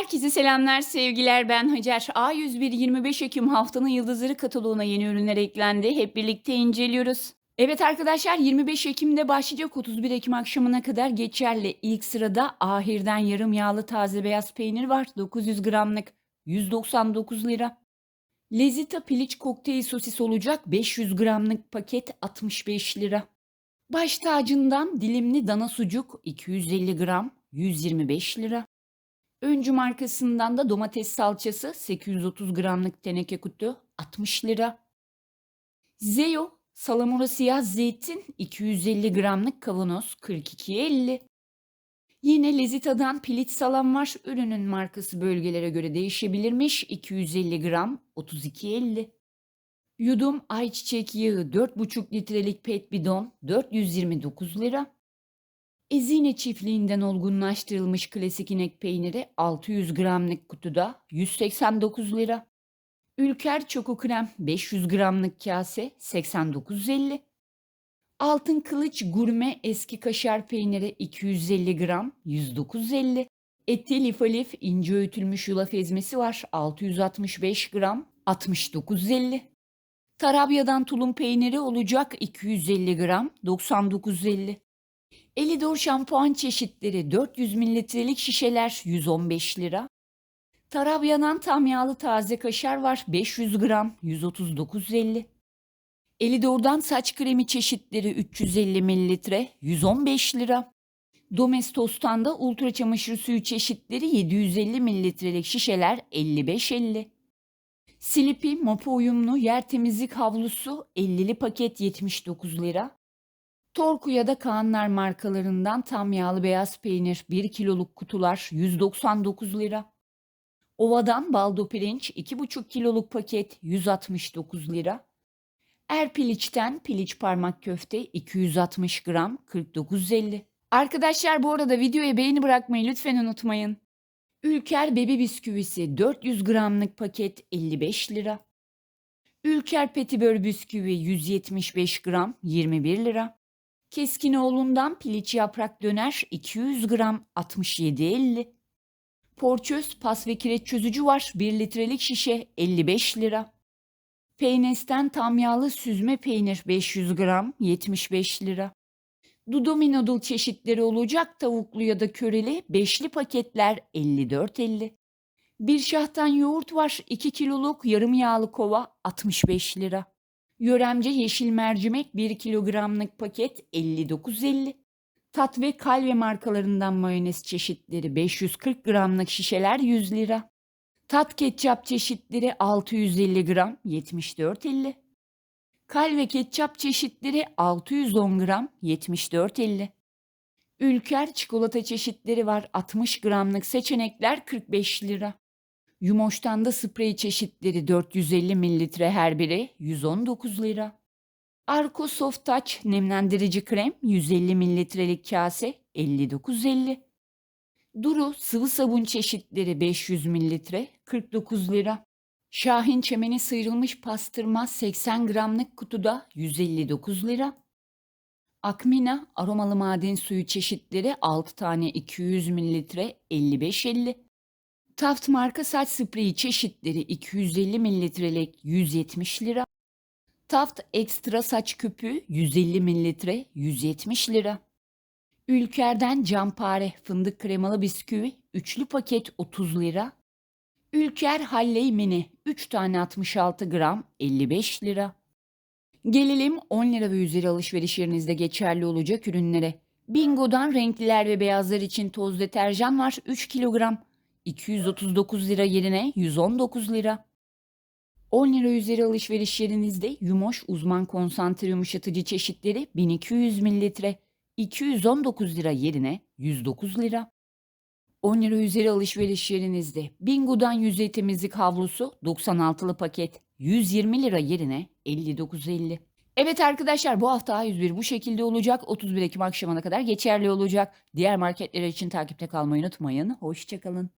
Herkese selamlar, sevgiler. Ben Hacer. A101 25 Ekim haftanın yıldızları kataloğuna yeni ürünler eklendi. Hep birlikte inceliyoruz. Evet arkadaşlar 25 Ekim'de başlayacak 31 Ekim akşamına kadar geçerli. İlk sırada Ahir'den yarım yağlı taze beyaz peynir var. 900 gramlık 199 lira. Lezita piliç kokteyl sosis olacak 500 gramlık paket 65 lira. Baş tacından dilimli dana sucuk 250 gram 125 lira. Öncü markasından da domates salçası 830 gramlık teneke kutu 60 lira. Zeyo salamura siyah zeytin 250 gramlık kavanoz 42.50. Yine Lezita'dan pilit salam var. Ürünün markası bölgelere göre değişebilirmiş. 250 gram 32.50. Yudum ayçiçek yağı 4,5 litrelik pet bidon 429 lira. Ezine çiftliğinden olgunlaştırılmış klasik inek peyniri 600 gramlık kutuda 189 lira. Ülker Çoko Krem 500 gramlık kase 89.50. Altın Kılıç Gurme Eski Kaşar Peyniri 250 gram 109.50. Etli lif alif ince öğütülmüş yulaf ezmesi var 665 gram 69.50. Tarabya'dan tulum peyniri olacak 250 gram 99.50. Elidor şampuan çeşitleri 400 mililitrelik şişeler 115 lira. Tarabya'dan tam yağlı taze kaşar var 500 gram 139.50. Elidor'dan saç kremi çeşitleri 350 mililitre 115 lira. Domestos'tan da ultra çamaşır suyu çeşitleri 750 mililitrelik şişeler 55.50. Silipi mopa uyumlu yer temizlik havlusu 50'li paket 79 lira. Torku ya da Kaanlar markalarından tam yağlı beyaz peynir 1 kiloluk kutular 199 lira. Ova'dan baldo pirinç 2,5 kiloluk paket 169 lira. Erpiliç'ten piliç parmak köfte 260 gram 49.50. Arkadaşlar bu arada videoya beğeni bırakmayı lütfen unutmayın. Ülker bebe bisküvisi 400 gramlık paket 55 lira. Ülker petibör bisküvi 175 gram 21 lira. Keskinoğlu'ndan piliç yaprak döner 200 gram 67.50. Porçöz pas ve kireç çözücü var 1 litrelik şişe 55 lira. Peynes'ten tam yağlı süzme peynir 500 gram 75 lira. Dudomi noodle çeşitleri olacak tavuklu ya da köreli beşli paketler 54.50. Bir şahtan yoğurt var 2 kiloluk yarım yağlı kova 65 lira. Yöremce yeşil mercimek 1 kilogramlık paket 59.50. Tat ve kalve markalarından mayonez çeşitleri 540 gramlık şişeler 100 lira. Tat ketçap çeşitleri 650 gram 74.50. Kalve ketçap çeşitleri 610 gram 74.50. Ülker çikolata çeşitleri var 60 gramlık seçenekler 45 lira. Yumoş'tan da sprey çeşitleri 450 mililitre her biri 119 lira. Arko Soft Touch nemlendirici krem 150 mililitrelik kase 59.50. Duru sıvı sabun çeşitleri 500 mililitre 49 lira. Şahin çemeni sıyrılmış pastırma 80 gramlık kutuda 159 lira. Akmina aromalı maden suyu çeşitleri 6 tane 200 mililitre 55.50. Taft marka saç spreyi çeşitleri 250 mililitrelik 170 lira. Taft ekstra saç küpü 150 mililitre 170 lira. Ülker'den campare fındık kremalı bisküvi üçlü paket 30 lira. Ülker Halley Mini 3 tane 66 gram 55 lira. Gelelim 10 lira ve üzeri alışveriş yerinizde geçerli olacak ürünlere. Bingo'dan renkliler ve beyazlar için toz deterjan var 3 kilogram. 239 lira yerine 119 lira. 10 lira üzeri alışveriş yerinizde Yumoş uzman konsantre yumuşatıcı çeşitleri 1200 mililitre 219 lira yerine 109 lira. 10 lira üzeri alışveriş yerinizde Bingo'dan yüzey temizlik havlusu 96'lı paket 120 lira yerine 59.50. Evet arkadaşlar bu hafta A101 bu şekilde olacak. 31 Ekim akşamına kadar geçerli olacak. Diğer marketler için takipte kalmayı unutmayın. Hoşçakalın.